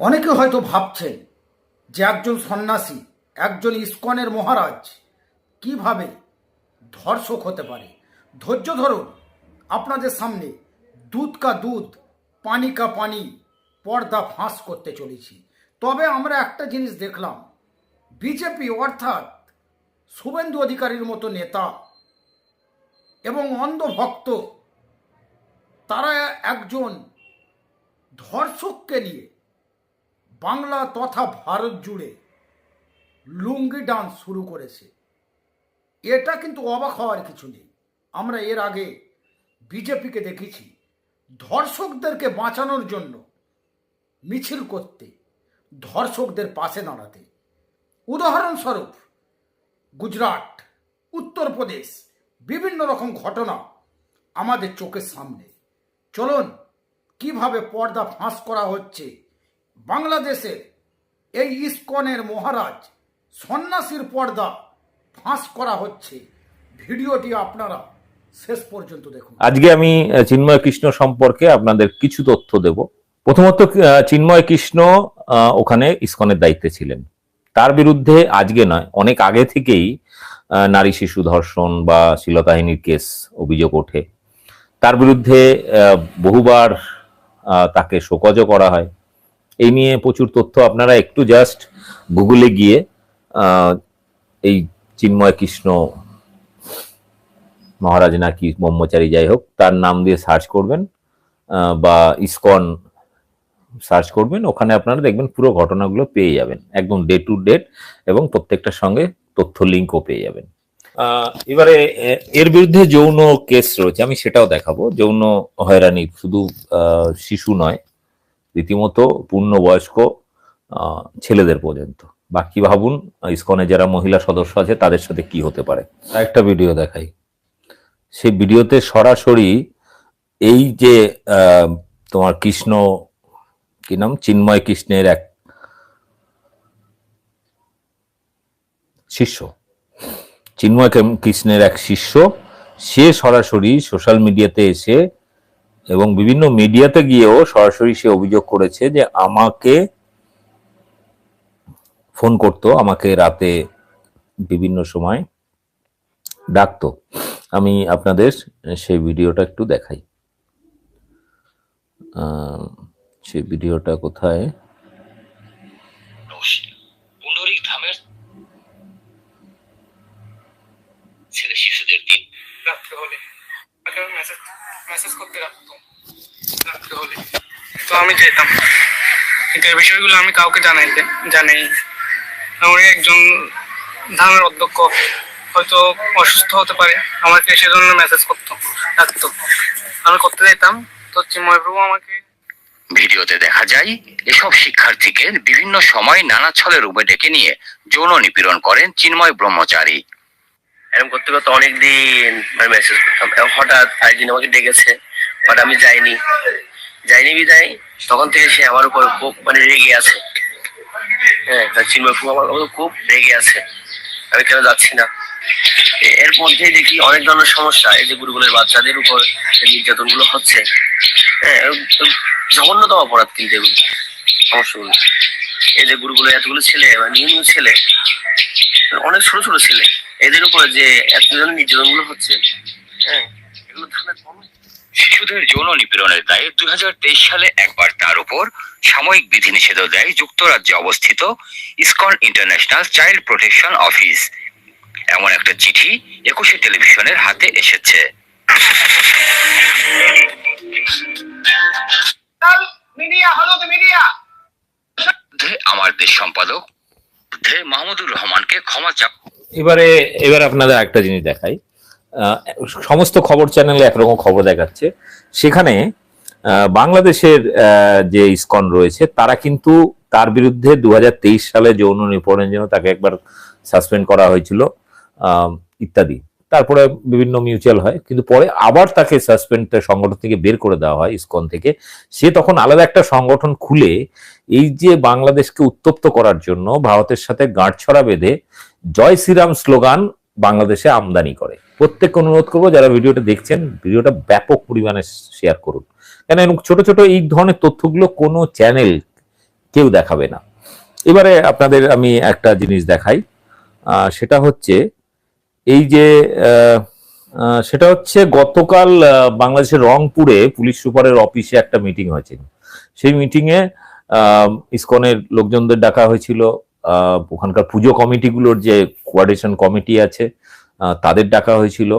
অনেকে হয়তো ভাবছেন যে একজন সন্ন্যাসী, একজন ইস্কনের মহারাজ কীভাবে ধর্ষক হতে পারে। ধৈর্য ধরুন, আপনাদের সামনে দুধ কা দুধ, পানি কা পানি পর্দা ফাঁস করতে চলেছি। তবে আমরা একটা জিনিস দেখলাম, বিজেপি অর্থাৎ শুভেন্দু অধিকারীর মতো নেতা এবং অন্ধভক্ত, তারা একজন ধর্ষককে নিয়ে বাংলা তথা ভারত জুড়ে লুঙ্গি ডান্স শুরু করেছে। এটা কিন্তু অবাক হওয়ার কিছু নেই। আমরা এর আগে বিজেপিকে দেখেছি ধর্ষকদেরকে বাঁচানোর জন্য মিছিল করতে, ধর্ষকদের পাশে দাঁড়াতে। উদাহরণস্বরূপ গুজরাট, উত্তরপ্রদেশ, বিভিন্ন রকম ঘটনা আমাদের চোখের সামনে। চলুন, কীভাবে পর্দা ফাঁস করা হচ্ছে বাংলাদেশের এই ইস্কনের মহারাজ সন্ন্যাসীর পর্দা ফাঁস করা হচ্ছে। ভিডিওটি আপনারা শেষ পর্যন্ত দেখুন। আজকে আমি চিন্ময় কৃষ্ণ সম্পর্কে আপনাদের কিছু তথ্য দেব। প্রথমত চিন্ময় কৃষ্ণ ওখানে ইস্কনের দায়িত্বে ছিলেন। তার বিরুদ্ধে আজকে নয়, অনেক আগে থেকেই নারী শিশু ধর্ষণ বা শ্লীলতাহিনীর কেস অভিযোগ ওঠে। তার বিরুদ্ধে বহুবার তাকে শোকজও করা হয়। এই নিয়ে প্রচুর তথ্য। আপনারা একটু জাস্ট গুগলে গিয়ে এই চিন্ময় কৃষ্ণ মহারাজ নাকি ব্রহ্মচারী যাই হোক, তার নাম দিয়ে সার্চ করবেন বা ইসকন সার্চ করবেন, ওখানে আপনারা দেখবেন পুরো ঘটনাগুলো পেয়ে যাবেন। একদম ডে টু ডেট এবং প্রত্যেকটার সঙ্গে তথ্য লিঙ্কও পেয়ে যাবেন। এবারে এর বিরুদ্ধে যৌন কেস রয়েছে, আমি সেটাও দেখাবো। যৌন হয়রানি শুধু শিশু নয় রীতিমতো পূর্ণবয়স্ক ছেলেদের পর্যন্ত। বাকি ভাবুন, ইসকনে যারা মহিলা সদস্য আছে, তাদের সাথে কি হতে পারে। একটা ভিডিও দেখাই। সেই ভিডিওতে সরাসরি এই যে তোমার কৃষ্ণ, কি নাম? চিন্ময় কৃষ্ণের এক শিষ্য। চিন্ময় কৃষ্ণের এক শিষ্য, সে সরাসরি সোশ্যাল মিডিয়াতে এসে এবং বিভিন্ন মিডিয়াতে গিয়েও সরাসরি সে অভিযোগ করেছে যে আমাকে ফোন করতো, আমাকে রাতে বিভিন্ন সময় ডাকতো। আমি আপনাদের সেই ভিডিওটা একটু দেখাই। সেই ভিডিওটা কোথায় পুনরিক ধামের ছেলে শিশুদের দিন রাত্রে হলে তাকে মেসেজ মেসেজ করতে রাখতো রাত্রে হলে তো আমি যেতাম। কিন্তু এই বিষয়গুলো আমি কাউকে জানাই জানাই আমার একজন ধামের অধ্যক্ষ হয়তো অসুস্থ হতে পারে আমাকে সেজন্য মেসেজ করতো রাখতো। আমি করতে যেতাম। তো চিন্ময় প্রভু আমাকে ভিডিওতে দেখা যায় এসব শিক্ষার্থীকে বিভিন্ন সময় নানা ছলে রূপে ডেকে নিয়ে যৌন নিপীড়ন করেন চিন্ময় ব্রহ্মচারী। এরকম করতে করতে অনেক দিন মানে মেসেজ করতাম হঠাৎ একদিন আমাকে ডেকেছে বাট আমি যাইনি। যাইনি বিদায়। তখন থেকে সে আমার উপর খুব মানে রেগে আছে। হ্যাঁ চিন্ময় খুব আমার খুব রেগে আছে। আমি কেন যাচ্ছি না? এর মধ্যে দেখি অনেক ধরনের সমস্যা, এই যে গুরুগুলের বাচ্চাদের উপর নির্যাতনগুলো হচ্ছে। হ্যাঁ জঘন্যতম অপরাধ কিন্তু এগুলো, সমস্যাগুলো। এই যে গুরুগুলো এতগুলো ছেলে বা নিউ ছেলে, অনেক ছোট ছোট ছেলে, এদের উপরে যে এত নির্যাতনগুলো হচ্ছে হ্যাঁ এগুলো থানায় কমে শিশুদের যৌন নিপীড়নের দায়ে দুই সালে একবার তার উপর সাময়িক বিধিনিষেধ দেয় যুক্তরাজ্যে অবস্থিত ISKCON international child protection office. এমন একটা চিঠি একুশে টেলিভিশনের হাতে এসেছে। আমার দেশ সম্পাদক মাহমুদুর রহমানকে ক্ষমা চা এবারে এবার আপনাদের একটা জিনিস দেখাই। সমস্ত খবর চ্যানেলে একরকম খবর দেখাচ্ছে। সেখানে বাংলাদেশের যে ইসকন রয়েছে, তারা কিন্তু তার বিরুদ্ধে দু হাজার তেইশ সালে যৌন নিপীড়নের জন্য তাকে একবার সাসপেন্ড করা হয়েছিল ইত্যাদি। তারপরে বিভিন্ন মিউচুয়াল হয়, কিন্তু পরে আবার তাকে সাসপেন্ড সংগঠন থেকে বের করে দেওয়া হয় ইসকন থেকে। সে তখন আলাদা একটা সংগঠন খুলে এই যে বাংলাদেশকে উত্তপ্ত করার জন্য, ভারতের সাথে গাঁটছড়া বেঁধে জয় শ্রীরাম স্লোগান বাংলাদেশে আমদানি করে। প্রত্যেককে অনুরোধ করব, যারা ভিডিওটা দেখছেন, ভিডিওটা ব্যাপক পরিমাণে শেয়ার করুন। কেন ছোট ছোট এই ধরনের তথ্যগুলো কোনো চ্যানেল কেউ দেখাবে না। এবারে আপনাদের আমি একটা জিনিস দেখাই সেটা হচ্ছে, এই যে সেটা হচ্ছে গতকাল বাংলাদেশের রংপুরে পুলিশ সুপারের অফিসে একটা মিটিং হয়েছিল। সেই মিটিংয়ে ইসকনের লোকজনদের ডাকা হয়েছিল ওখানকার পুজো কমিটিগুলোর যে কোয়ার্ডিনেশন কমিটি আছে তাদের ডাকা হয়েছিল।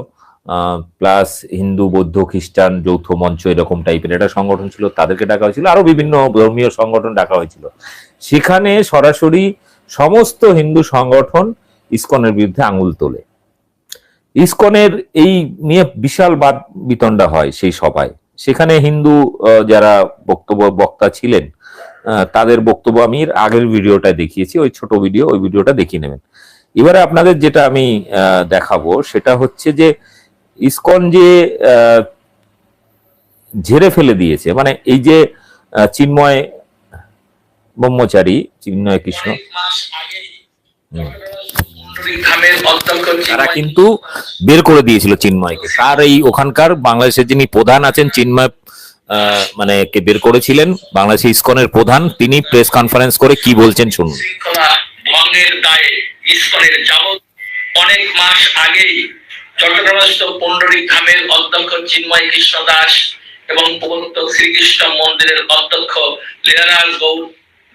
প্লাস হিন্দু, বৌদ্ধ, খ্রিস্টান, যৌথ মঞ্চ এরকম টাইপের একটা সংগঠন ছিল, তাদেরকে ডাকা হয়েছিল। আরও বিভিন্ন ধর্মীয় সংগঠন ডাকা হয়েছিল। সেখানে সরাসরি সমস্ত হিন্দু সংগঠন ইসকনের বিরুদ্ধে আঙুল তোলে। ইসকনের এই নিয়ে বিশাল বাদ বিতণ্ডা হয় সেই সভায়। সেখানে হিন্দু যারা বক্তব্য বক্তা ছিলেন তাদের বক্তব্য আমি আগের ভিডিওটা দেখিয়েছি, ওই ছোট ভিডিও, ওই ভিডিওটা দেখিয়ে নেবেন। এবারে আপনাদের যেটা আমি দেখাবো সেটা হচ্ছে যে ইসকন যে ঝেড়ে ফেলে দিয়েছে মানে এই যে চিন্ময় ব্রহ্মচারী, চিন্ময় কৃষ্ণ। তারা কিন্তু বের করে দিয়েছিল চিন্ময়কে। তার এই ওখানকার বাংলাদেশের যিনি প্রধান আছেন, চিন্ময় মানে কে বের করেছিলেন বাংলাদেশ ইসকনের প্রধান, তিনি প্রেস কনফারেন্স করে কি বলছেন শুনুন। ভঙ্গের দায়ে ইস্কনের অনেক মাস আগেই চট্টগ্রামস্থ ধামের অধ্যক্ষ চিন্ময় কৃষ্ণ দাস এবং শ্রীকৃষ্ণ মন্দিরের অধ্যক্ষ গৌর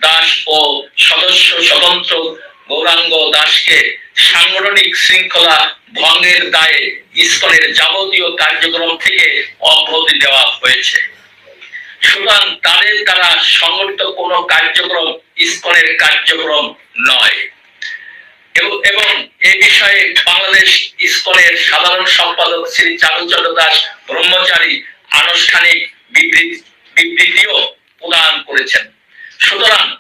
দাস ও সদস্য স্বতন্ত্র গৌরাঙ্গ দাসকে সাংগঠনিক শৃঙ্খলা ভঙ্গের দায়ে ইস্কনের যাবতীয় কার্যক্রম থেকে অব্যাহতি দেওয়া হয়েছে। সুতরাং তাদের দ্বারা সংগঠিত কোনো কার্যক্রম ইস্কনের কার্যক্রম নয়। এবং- এ বিষয়ে বাংলাদেশ ইস্কনের সাধারণ সম্পাদক শ্রী চারুচন্দ্র দাস ব্রহ্মচারী আনুষ্ঠানিক বিবৃতি, বিবৃতিও প্রদান করেছেন। সুতরাং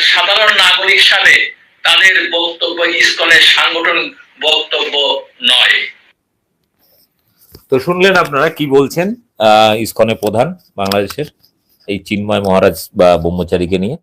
সাধারণ নাগরিক হিসাবে তাদের বক্তব্য ইস্কনের সাংগঠনিক বক্তব্য নয়। তো শুনলেন আপনারা কি বলছেন ইসকনের প্রধান বাংলাদেশের এই চিন্ময় মহারাজ বা ব্রহ্মচারীকে নিয়ে?